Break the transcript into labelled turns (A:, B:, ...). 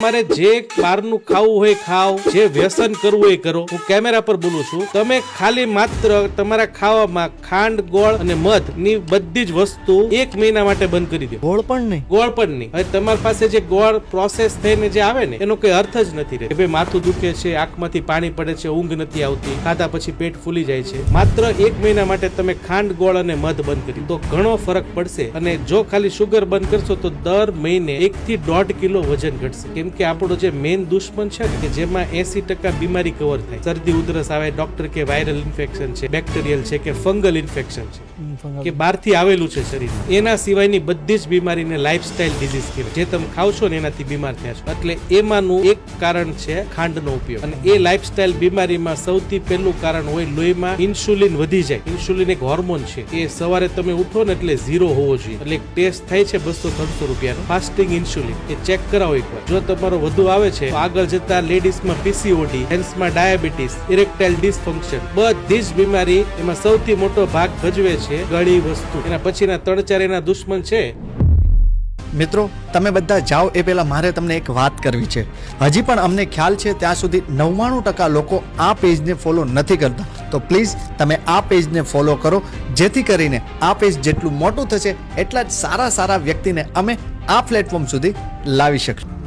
A: તમારે જે બહારનું ખાવું હોય ખાવ જે વ્યસન કરવું હોય એ કરો. હું કેમેરા પર બોલું છું. તમે ખાલી માત્ર તમારા ખાવામાં ખાંડ ગોળ અને મધની બધી જ વસ્તુ એક મહિના માટે બંધ કરી દો.
B: ગોળ પણ નહીં.
A: ગોળ પણ નહીં. હવે તમારી પાસે જે ગોળ પ્રોસેસ થઈને જે આવે ને એનો કોઈ અર્થ જ નથી રહેતો. કે ભાઈ માથું દુખે છે આંખમાંથી પાણી પડે છે ઊંઘ નથી આવતી ખાધા પછી પેટ ફૂલી જાય છે. માત્ર એક મહિના માટે તમે ખાંડ ગોળ અને મધ બંધ કરી તો ઘણો ફરક પડશે. અને જો ખાલી શુગર બંધ કરશો તો દર મહિને એક થી દોઢ કિલો વજન ઘટશે. કેમ કે આપણો જે મેઇન દુશ્મન છે કે જેમાં એસી ટકા બીમારી કવર થાય. શરદી ઉધરસ આવે ડોક્ટર કે વાયરલ ઇન્ફેક્શન છે બેક્ટેરિયલ છે કે ફંગલ ઇન્ફેક્શન છે. કે બહારથી આવેલું છે શરીર. એના સિવાયની બધી જ બીમારીને લાઇફસ્ટાઇલ ડિઝીઝ કહેવાય. જે તમે ખાવ છો ને એનાથી બીમાર થયા છો. એટલે એમાંનું એક કારણ છે ખાંડનો ઉપયોગ. અને એ લાઇફસ્ટાઇલ બીમારીમાં સૌથી પહેલું કારણ હોય લોહીમાં ઇન્સ્યુલિન વધી જાય. ઇન્સ્યુલિન એક હોર્મોન છે. એ સવારે તમે ઉઠો ને એટલે ઝીરો હોવો જોઈએ. એટલે એક ટેસ્ટ થાય છે બસો ત્રણસો રૂપિયાનો. ફાસ્ટિંગ ઇન્સ્યુલિન એ ચેક કરાવો એકવાર. જો તમારો વધુ આવે છે આગળ જતા લેડીઝમાં પીસીઓડી, જેન્ટ્સમાં ડાયાબિટીસ, ઇરેક્ટાઇલ ડિસફંક્શન. બધી જ બીમારી એમાં સૌથી મોટો ભાગ ભજવે છે ગળી વસ્તુ. એના પછીના ત્રણ ચાર એના દુશ્મન છે.
B: મિત્રો, તમે બધા જાઓ એ પહેલાં મારે તમને એક વાત કરવી છે. હજી પણ અમને ખ્યાલ છે ત્યાં સુધી નવ્વાણું ટકા લોકો આ પેજને ફોલો નથી કરતા. તો પ્લીઝ તમે આ પેજને ફોલો કરો, જેથી કરીને આ પેજ જેટલું મોટું થશે એટલા જ સારા સારા વ્યક્તિને અમે આ પ્લેટફોર્મ સુધી લાવી શકશું.